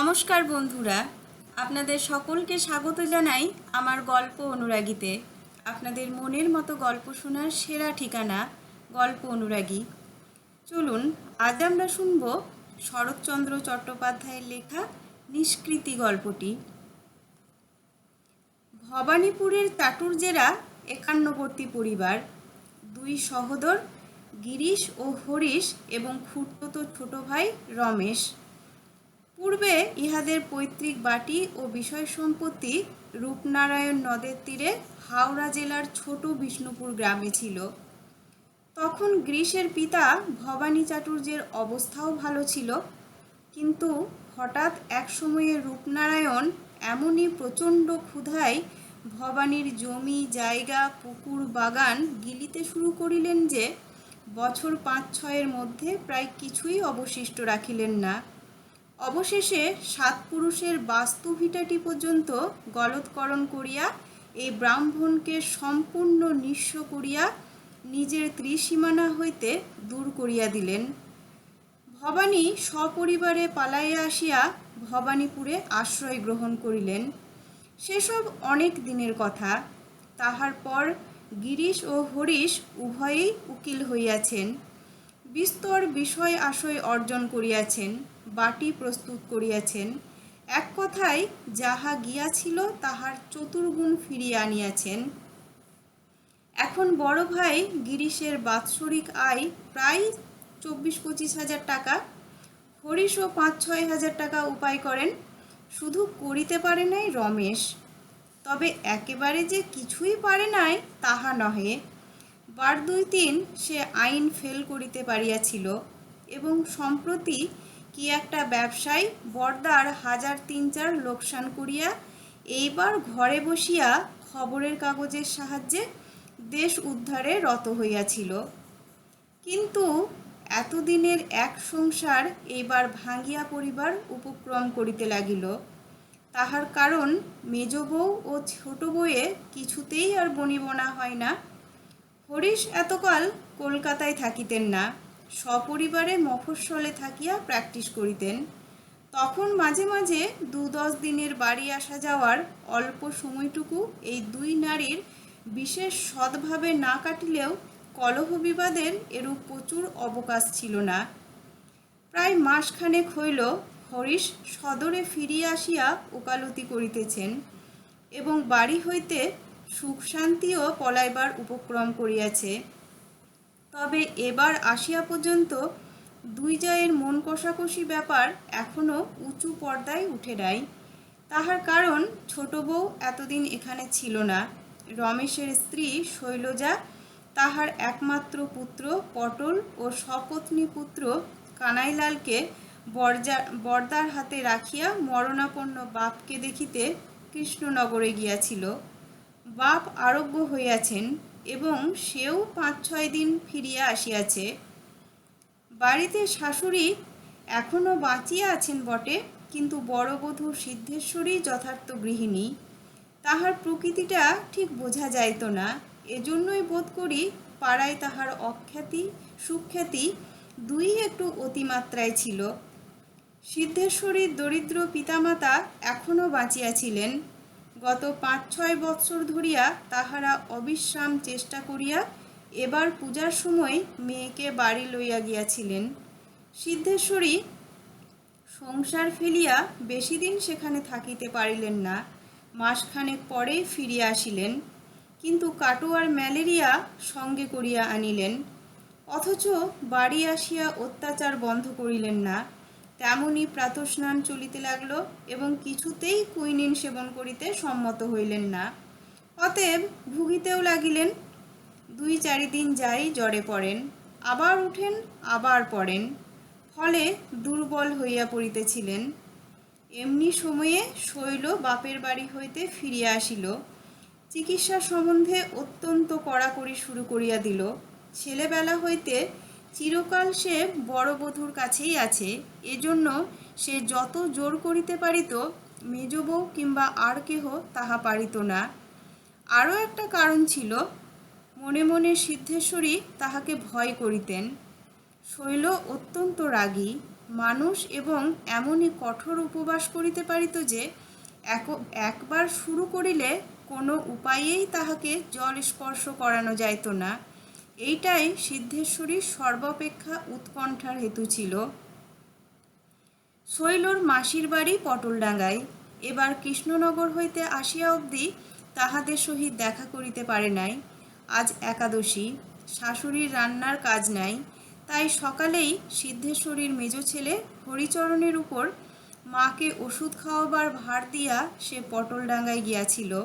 নমস্কার বন্ধুরা, আপনাদের সকলকে স্বাগত জানাই আমার গল্প অনুরাগীতে। আপনাদের মনের মতো গল্প শোনার সেরা ঠিকানা গল্প অনুরাগী। চলুন, আজ আমরা শুনব শরৎচন্দ্র চট্টোপাধ্যায়ের লেখা নিষ্কৃতি গল্পটি। ভবানীপুরের টাটুর জেরা, একান্নবর্তী পরিবার। দুই সহোদর, গিরিশ ও হরিশ এবং খুড়তো ছোট ভাই রমেশ। পূর্বে ইহাদের পৈতৃক বাটি ও বিষয় সম্পত্তি রূপনারায়ণ নদের তীরে হাওড়া জেলার ছোট বিষ্ণুপুর গ্রামে ছিল। তখন গ্রীষের পিতা ভবানী চাটুর্যের অবস্থাও ভালো ছিল, কিন্তু হঠাৎ এক সময়ে রূপনারায়ণ এমনই প্রচণ্ড ক্ষুধায় ভবানীর জমি, জায়গা, পুকুর, বাগান গিলিতে শুরু করিলেন যে বছর পাঁচ ছয়ের মধ্যে প্রায় কিছুই অবশিষ্ট রাখিলেন না। অবশেষে সাত পুরুষের বাস্তু ভিটাটি পর্যন্ত গলৎকরণ করিয়া এই ব্রাহ্মণকে সম্পূর্ণ নিঃস্ব করিয়া নিজের ত্রিসীমানা হইতে দূর করিয়া দিলেন। ভবানী সপরিবারে পালাইয়া আসিয়া ভবানীপুরে আশ্রয় গ্রহণ করিলেন। সেসব অনেক দিনের কথা। তাহার পর গিরিশ ও হরিশ উভয়েই উকিল হইয়াছেন। বিস্তর বিষয় আশয় অর্জন করিয়াছেন। বাটি প্রস্তুত করিয়াছেন। এক কথায়, যাহা গিয়াছিল তাহার চতুর্গুণ ফিরিয়ে আনিয়াছেন। এখন বড় ভাই গিরিশের বাৎসরিক আয় প্রায় চব্বিশ পঁচিশ হাজার টাকা। হরিশও পাঁচ ছয় হাজার টাকা উপায় করেন। শুধু করিতে পারে নাই রমেশ। তবে একেবারে যে কিছুই পারে নাই, তাহা নহে। বার দুই তিন সে আইন ফেল করিতে পারিয়াছিল এবং সম্প্রতি কি একটা ব্যবসায় বর্দার হাজার তিন চার লোকসান করিয়া এইবার ঘরে বসিয়া খবরের কাগজের সাহায্যে দেশ উদ্ধারে রত হইয়াছিল। কিন্তু এতদিনের এক সংসার এইবার ভাঙ্গিয়া পরিবার উপক্রম করিতে লাগিল। তাহার কারণ মেজ বউ ও ছোট বউয়ে কিছুতেই আর বনিবনা হয় না। হরিশ এতকাল কলকাতায় থাকিতেন না। সপরিবারে মফস্বলে থাকিয়া প্র্যাকটিস করিতেন। তখন মাঝে মাঝে দু দশ দিনের বাড়ি আসা যাওয়ার অল্প সময়টুকু এই দুই নারীর বিশেষ সদ্ভাবে না কাটিলেও কলহ বিবাদের এরূপ প্রচুর অবকাশ ছিল না। প্রায় মাসখানেক হইল হরিশ সদরে ফিরিয়া আসিয়া ওকালতি করিতেছেন এবং বাড়ি হইতে সুখ শান্তিও পলাইবার উপক্রম করিয়াছে। তবে এবার আসিয়া পর্যন্ত দুই জায়ের মন কষাকষি ব্যাপার এখনও উঁচু পর্দায় উঠে নাই। তাহার কারণ ছোট বউ এতদিন এখানে ছিল না। রমেশের স্ত্রী শৈলজা, তাহার একমাত্র পুত্র পটল ও সপত্নী পুত্র কানাইলালকে বরজা, বর্দার হাতে রাখিয়া মরণাপন্ন বাপকে দেখিতে কৃষ্ণনগরে গিয়াছিল। বাপ আরোগ্য হইয়াছেন। এবং সেও পাঁচ ছয় দিন ফিরিয়া আসিয়াছে। বাড়িতে শাশুড়ি এখনও বাঁচিয়া আছেন বটে, কিন্তু বড় বধূ সিদ্ধেশ্বরী যথার্থ গৃহিণী। তাহার প্রকৃতিটা ঠিক বোঝা যাইত না, এজন্যই বোধ করি পাড়ায় তাহার অখ্যাতি, সুখ্যাতি দুই একটু অতিমাত্রায় ছিল। সিদ্ধেশ্বরীর দরিদ্র পিতামাতা এখনও বাঁচিয়াছিলেন। গত পাঁচ ছয় বৎসর ধরিয়া তাহারা অবিশ্রাম চেষ্টা করিয়া এবার পূজার সময় মেয়েকে বাড়ি লইয়া গিয়াছিলেন। সিদ্ধেশ্বরী সংসার ফেলিয়া বেশি দিন সেখানে থাকিতে পারিলেন না। মাসখানেক পরেই ফিরিয়া আসিলেন, কিন্তু কাটোয়ার ম্যালেরিয়া সঙ্গে করিয়া আনিলেন। অথচ বাড়ি আসিয়া অত্যাচার বন্ধ করিলেন না। তেমনি প্রাতস্নান চলিতে লাগল এবং কিছুতেই কুইনিন সেবন করিতে সম্মত হইলেন না। অতএব ভুগিতেও লাগিলেন। দুই চারিদিন যাই জ্বরে পড়েন, আবার উঠেন, আবার পড়েন, ফলে দুর্বল হইয়া পড়িতেছিলেন। এমনি সময়ে শৈল বাপের বাড়ি হইতে ফিরিয়া আসিল। চিকিৎসা সম্বন্ধে অত্যন্ত কড়াকড়ি শুরু করিয়া দিল। ছেলেবেলা হইতে চিরকাল সে বড় বধূর কাছেই আছে। এজন্য সে যত জোর করিতে পারিত, মেজ বউ কিংবা আর কেহ তাহা পারিত না। আরও একটা কারণ ছিল, মনে মনে সিদ্ধেশ্বরী তাহাকে ভয় করিতেন। শৈল অত্যন্ত রাগী, মানুষ এবং এমনই কঠোর উপবাস করিতে পারিত যে, এক- একবার শুরু করিলে কোনো উপায়েই তাহাকে জল স্পর্শ করানো যাইত না। এইটাই সিদ্ধেশ্বরীর সর্বাপেক্ষা উৎকণ্ঠার হেতু ছিল। শৈলর মাসির বাড়ি পটলডাঙ্গায়। এবার কৃষ্ণনগর হইতে আসিয়া অবধি তাহাদের সহিত দেখা করিতে পারে নাই। আজ একাদশী, শাশুড়ির রান্নার কাজ নাই। তাই সকালেই সিদ্ধেশ্বরীর মেজ ছেলে হরিচরণের উপর মাকে ওষুধ খাওয়াবার ভার দিয়া সে পটলডাঙ্গায় গিয়াছিল।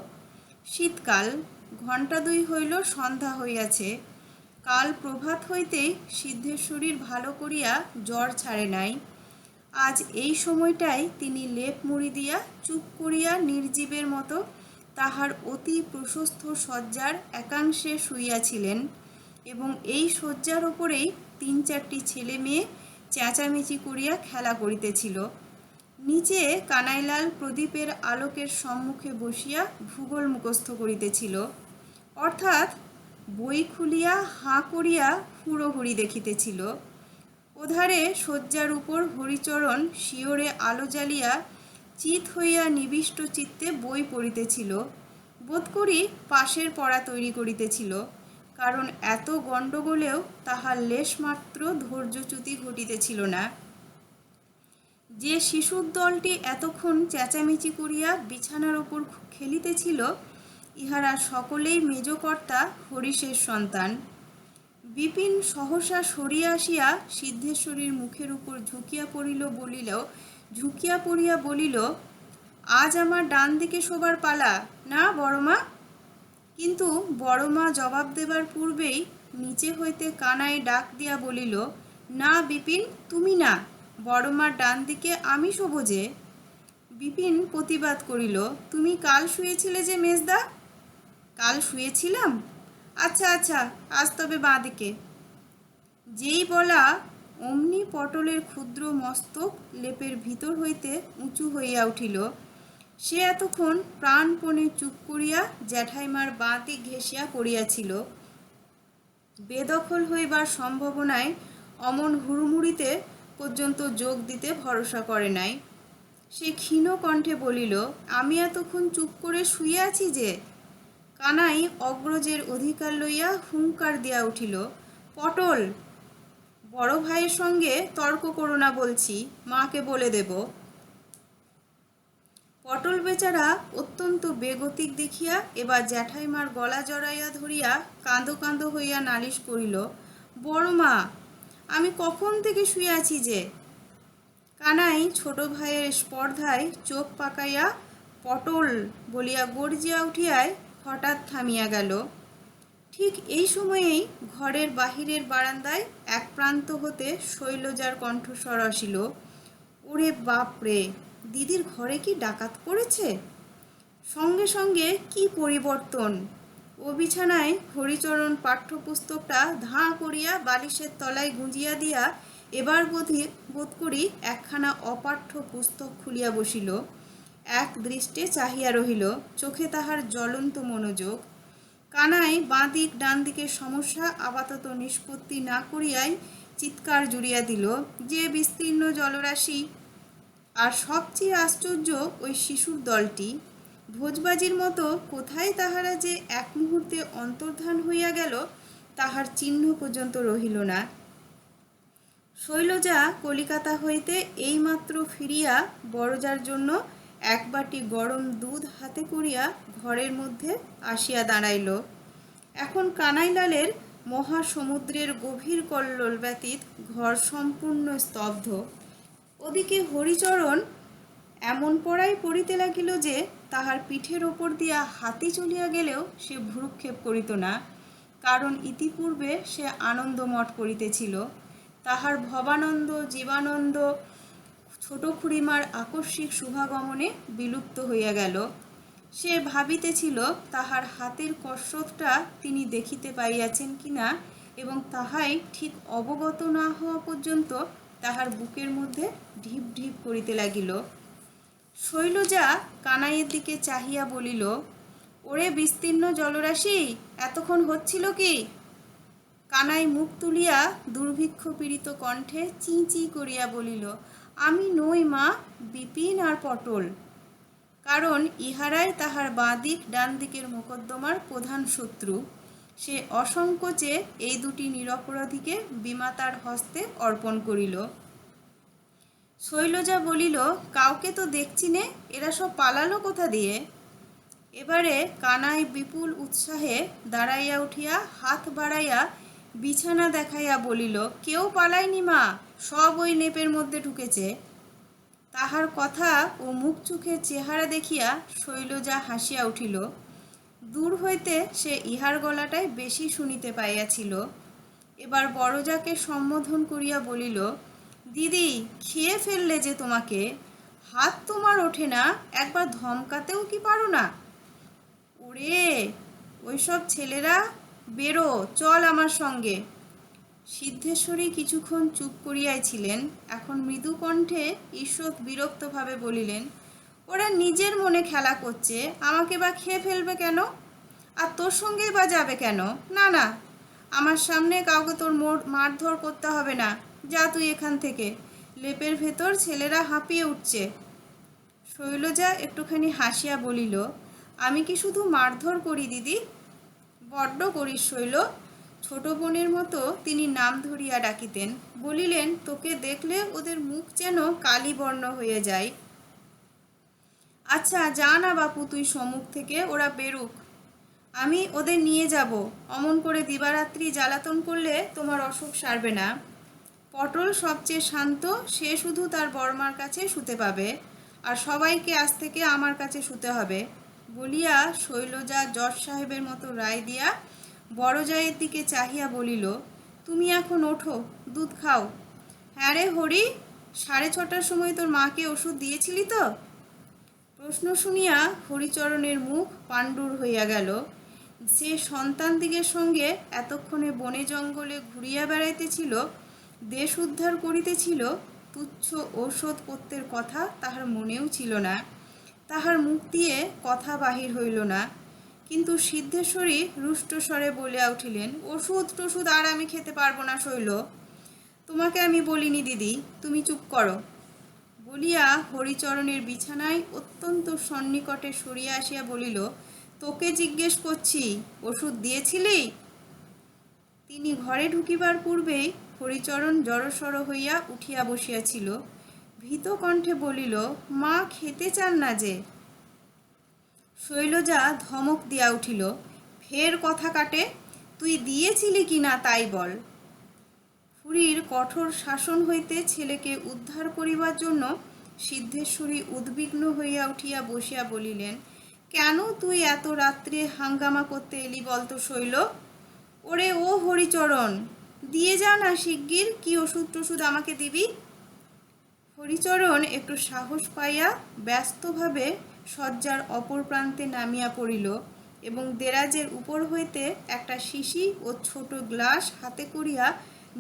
শীতকাল, ঘণ্টা দুই হইল সন্ধ্যা হইয়াছে। কাল প্রভাত হইতেই সিদ্ধেশ্বরীর ভালো করিয়া জ্বর ছাড়ে নাই। আজ এই সময়টাই তিনি লেপ মুড়ি দিয়া চুপ করিয়া নির্জীবের মতো তাহার অতি প্রশস্ত শয্যার একাংশে শুইয়াছিলেন এবং এই শয্যার ওপরেই তিন চারটি ছেলে মেয়ে চেঁচামেচি করিয়া খেলা করিতেছিল। নিচে কানাইলাল প্রদীপের আলোকের সম্মুখে বসিয়া ভূগোল মুখস্থ করিতেছিল। অর্থাৎ বই খুলিয়া হাঁ করিয়া হুড়োহুড়ি দেখিতেছিল। ওধারে শয্যার উপর হরিচরণ শিওরে আলো জ্বালিয়া চিত হইয়া নিবিষ্ট চিত্তে বই পড়িতেছিল। বোধ করি পাশের পড়া তৈরি করিতেছিল, কারণ এত গণ্ডগোলেও তাহার লেশমাত্র ধৈর্যচ্যুতি ঘটিতেছিল না। যে শিশুর দলটি এতক্ষণ চেঁচামেচি করিয়া বিছানার ওপর খেলিতেছিল ইহারা সকলেই মেজকর্তা হরিশের সন্তান। বিপিন সহসা সরিয়া আসিয়া সিদ্ধেশ্বরীর মুখের উপর ঝুঁকিয়া পড়িল বলিল ঝুঁকিয়া পড়িয়া বলিল, আজ আমার ডান দিকে শোবার পালা। না, বড়মা? কিন্তু বড়মা জবাব দেবার পূর্বেই নিচে হইতে কানায় ডাক দিয়া বলিল, না, বিপিন, তুমি না। বড়মার ডান দিকে আমি শোব যে। বিপিন প্রতিবাদ করিল, তুমি কাল শুয়েছিলে যে মেজদা? কাল শুয়েছিলাম? আচ্ছা আচ্ছা আজ তবে বাঁ দিকে যেই বলা অমনি পটলের ক্ষুদ্র মস্তক লেপের ভিতর হইতে উঁচু হইয়া উঠিল। সে এতক্ষণ প্রাণপণে চুপ করিয়া জ্যাঠাইমার বাঁ দিক ঘেঁষিয়া পড়িয়াছিল। বেদখল হইবার সম্ভাবনায় অমন হুড়মুড়িতে পর্যন্ত যোগ দিতে ভরসা করে নাই। সে ক্ষীণ কণ্ঠে বলিল, আমি এতক্ষণ চুপ করে শুয়ে আছি যে কানাই অগ্রজের অধিকার লইয়া হুঙ্কার দিয়া উঠিল, পটল, বড় ভাইয়ের সঙ্গে তর্ক করো না বলছি, মাকে বলে দেব পটল বেচারা অত্যন্ত বেগতিক দেখিয়া এবার জ্যাঠাইমার গলা জড়াইয়া ধরিয়া কাঁদো কাঁদো হইয়া নালিশ করিল, বড় মা, আমি কখন থেকে শুয়ে আছি যে কানাই ছোট ভাইয়ের স্পর্ধায় চোখ পাকাইয়া, পটল বলিয়া গর্জিয়া উঠিয়ায় হঠাৎ থামিয়া গেল। ঠিক এই সময়েই ঘরের বাহিরের বারান্দায় এক প্রান্ত হতে শৈলজার কণ্ঠস্বর আসিল, ওরে বাপ রে, দিদির ঘরে কি ডাকাত পড়েছে? সঙ্গে সঙ্গে কি পরিবর্তন? ও বিছানায় হরিচরণ পাঠ্যপুস্তকটা ধাঁ করিয়া বালিশের তলায় গুঁজিয়া দিয়া এবার বোধি বোধ করি একখানা অপাঠ্য পুস্তক খুলিয়া বসিল। এক দৃষ্টে চাহিয়া রহিল, চোখে তাহার জ্বলন্ত মনোযোগ। কানাই বাঁ দিক, ডান দিকের সমস্যা আপাতত নিষ্পত্তি না করিয়াই চিৎকার জুড়িয়া দিল, যে বিস্তীর্ণ জলরাশি। আর সবচেয়ে আশ্চর্য ওই শিশুর দলটি। ভোজবাজির মতো কোথায় তাহারা যে এক মুহূর্তে অন্তর্ধান হইয়া গেল, তাহার চিহ্ন পর্যন্ত রহিল না। শৈলজা কলিকাতা হইতে এইমাত্র ফিরিয়া বড়জার জন্য এক বাটি গরম দুধ হাতে করিয়া ঘরের মধ্যে আসিয়া দাঁড়াইল। এখন কানাইলালের মহাসমুদ্রের গভীর কল্লোল ব্যতীত ঘর সম্পূর্ণ স্তব্ধ। ওদিকে হরিচরণ এমন পড়াই পড়িতে লাগিল যে, তাহার পিঠের ওপর দিয়া হাতি চলিয়া গেলেও সে ভ্রুক্ষেপ করিত না, কারণ ইতিপূর্বে সে আনন্দমঠ করিতেছিল। তাহার ভবানন্দ, জীবানন্দ ছোট খুড়িমার আকস্মিক শুভাগমনে বিলুপ্ত হইয়া গেল। সে ভাবিতেছিল, তাহার হাতের কসরতটা তিনি দেখিতে পাইয়াছেন কিনা এবং তাহাই ঠিক অবগত না হওয়া পর্যন্ত তাহার বুকের মধ্যে ঢিপ ঢিপ করিতে লাগিল। শৈলজা কানাইয়ের দিকে চাহিয়া বলিল, ওরে বিস্তীর্ণ জলরাশি, এতক্ষণ হচ্ছিল কি? কানাই মুখ তুলিয়া দুর্ভিক্ষ পীড়িত কণ্ঠে চি চি করিয়া বলিল আমি নই মা, বিপিন আর পটল। কারণ ইহারাই তাহার বাঁ দিক, ডান দিকের মোকদ্দমার প্রধান শত্রু। সে অসংকোচে এই দুটি নিরপরাধীকে বিমাতার হস্তে অর্পণ করিল। শৈলজা বলিল, কাউকে তো দেখছি নে, এরা সব পালালো কোথা দিয়ে? এবারে কানাই বিপুল উৎসাহে দাঁড়াইয়া উঠিয়া হাত বাড়াইয়া বিছানা দেখাইয়া বলিল, কেউ পালায়নি মা সব ওই নেপের মধ্যে ঢুকেছে। তাহার কথা ও মুখ চোখের চেহারা দেখিয়া শৈলজা হাসিয়া উঠিল। দূর হইতে সে ইহার গলাটায় বেশি শুনিতে পাইয়াছিল। এবার বড়জাকে সম্বোধন করিয়া বলিল, দিদি, খেয়ে ফেললে যে তোমাকে। হাত তোমার ওঠে না, একবার ধমকাতেও কি পারো না? ওরে, ওইসব ছেলেরা, বেরো, চল আমার সঙ্গে। সিদ্ধেশ্বরী কিছুক্ষণ চুপ করিয়াই ছিলেন এখন মৃদু কণ্ঠে ঈশ্বর বিরক্তভাবে বলিলেন, ওরা নিজের মনে খেলা করছে, আমাকে বা খেয়ে ফেলবে কেন? আর তোর সঙ্গেই বা যাবে কেন? না না, আমার সামনে কাউকে তোর মোর মারধর করতে হবে না। যা তুই এখান থেকে। লেপের ভেতর ছেলেরা হাঁপিয়ে উঠছে। শৈলজা একটুখানি হাসিয়া বলিল, আমি কি শুধু মারধর করি দিদি? বড্ড করিস শৈল ছোট বোনের মতো তিনি নাম ধরিয়া ডাকিতেন, বলিলেন, তোকে দেখলে ওদের মুখ যেন কালীবর্ণ হয়ে যায়। আচ্ছা যা না বাপু, তুই সম্মুখ থেকে, ওরা বেরুক। আমি ওদের নিয়ে যাব। অমন করে দিবারাত্রি জ্বালাতন করলে তোমার অসুখ সারবে না। পটল সবচেয়ে শান্ত, সে শুধু তার বর্মার কাছে শুতে পাবে, আর সবাইকে আজ থেকে আমার কাছে শুতে হবে। বলিয়া শৈলজা জজ সাহেবের মতো রায় দিয়া বড় জায়ের দিকে চাহিয়া বলিল, তুমি এখন ওঠো, দুধ খাও। হ্যাঁ রে হরি, সাড়ে ছটার সময় তোর মাকে ওষুধ দিয়েছিলি তো? প্রশ্ন শুনিয়া হরিচরণের মুখ পাণ্ডুর হইয়া গেল। সে সন্তানদিগের সঙ্গে এতক্ষণে বনে জঙ্গলে ঘুরিয়া বেড়াইতেছিল, দেশ উদ্ধার করিতেছিল, তুচ্ছ ঔষধ পত্রের কথা তাহার মনেও ছিল না। তাহার মুখ দিয়ে কথা বাহির হইল না। কিন্তু সিদ্ধেশ্বরী রুষ্ট স্বরে বলিয়া উঠিলেন, ওষুধ টষুধ আর আমি খেতে পারব না শৈল। তোমাকে আমি বলিনি দিদি, তুমি চুপ করো। বলিয়া হরিচরণের বিছানায় অত্যন্ত সন্নিকটে সরিয়া আসিয়া বলিল, তোকে জিজ্ঞেস করছি, ওষুধ দিয়েছিলি? তিনি ঘরে ঢুকিবার পূর্বেই হরিচরণ জড়সড় হইয়া উঠিয়া বসিয়াছিল। ভীত কণ্ঠে বলিল, মা খেতে চান না যে। শৈলজা ধমক দিয়া উঠিল, ফের কথা কাটে? তুই দিয়েছিলি কি না তাই বল। খুড়ির কঠোর শাসন হইতে ছেলেকে উদ্ধার করিবার জন্য সিদ্ধেশ্বরী উদ্বিগ্ন হইয়া উঠিয়া বসিয়া বলিলেন, কেন তুই এত রাত্রে হাঙ্গামা করতে এলি বলতো শৈল? ওরে ও হরিচরণ, দিয়ে যা না শিগগির, কি ওষুধ টষুধ আমাকে দিবি? হরিচরণ একটু সাহস পাইয়া ব্যস্তভাবে শয্যার অপর প্রান্তে নামিয়া পড়িল এবং দেরাজের উপর হইতে একটা শিশি ও ছোট গ্লাস হাতে করিয়া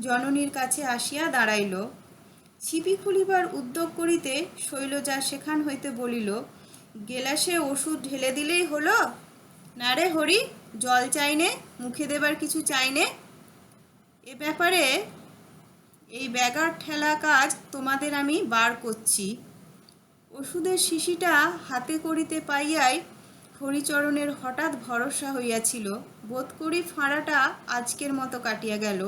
জননীর কাছে আসিয়া দাঁড়াইল। ছিপি খুলিবার উদ্যোগ করিতে শৈলজা সেখান হইতে বলিল, গেলাসে ওষুধ ঢেলে দিলেই হলো? না রে হরি, জল চাইনে মুখে দেবার কিছু চাইনে এ ব্যাপারে এই ব্যাগার ঠেলা কাজ তোমাদের আমি বার করছি। ওষুধের শিশিটা হাতে করিতে পাইয়াই হরিচরণের হঠাৎ ভরসা হইয়াছিল। বোধ করি ফাঁড়াটা আজকের মতো কাটিয়া গেল।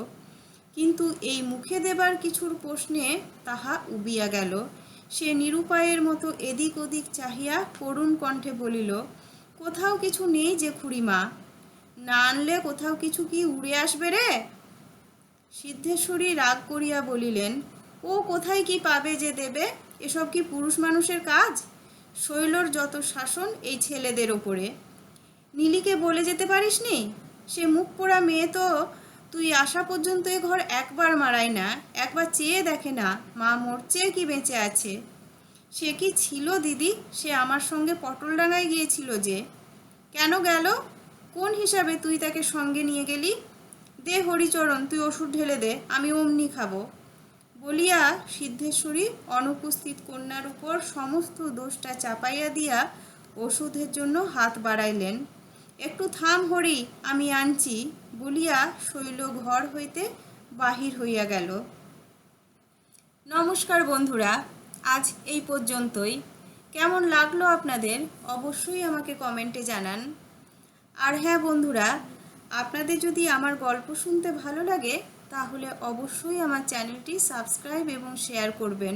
কিন্তু এই মুখে দেবার কিছুর প্রশ্নে তাহা উবিয়া গেল। সে নিরুপায়ের মতো এদিক ওদিক চাহিয়া করুণ কণ্ঠে বলিল, কোথাও কিছু নেই যে খুড়িমা? না আনলে কোথাও কিছু কি উড়ে আসবে রে? সিদ্ধেশ্বরী রাগ করিয়া বলিলেন, ও কোথায় কি পাবে যে দেবে? এসব কি পুরুষ মানুষের কাজ? শৈলর যত শাসন এই ছেলেদের ওপরে। নীলিকে বলে যেতে পারিসনি? সে মুখ পোড়া মেয়ে তো তুই আসা পর্যন্ত এ ঘর একবার মারাই না, একবার চেয়ে দেখে না, মা মরছে কি বেঁচে আছে? সে কি ছিল দিদি? সে আমার সঙ্গে পটলডাঙ্গায় গিয়েছিল যে। কেন গেল? কোন হিসাবে তুই তাকে সঙ্গে নিয়ে গেলি? দে হরিচরণ, তুই ওষুধ ঢেলে দে, আমি অমনি খাব। বলিয়া সিদ্ধেশ্বরী অনুপস্থিত কন্যার উপর সমস্ত দোষটা চাপাইয়া দিয়া ওষুধের জন্য হাত বাড়াইলেন। একটু থাম হরি, আমি আনছি, বলিয়া শৈল ঘর হইতে বাহির হইয়া গেল। নমস্কার বন্ধুরা, আজ এই পর্যন্তই। কেমন লাগল আপনাদের, অবশ্যই আমাকে কমেন্টে জানান। আর হ্যাঁ বন্ধুরা, আপনাদের যদি আমার গল্প শুনতে ভালো লাগে তাহলে অবশ্যই আমার চ্যানেলটি সাবস্ক্রাইব এবং শেয়ার করবেন।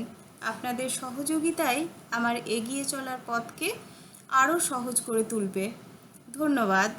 আপনাদের সহযোগিতায় আমার এগিয়ে চলার পথকে আরও সহজ করে তুলবে। ধন্যবাদ।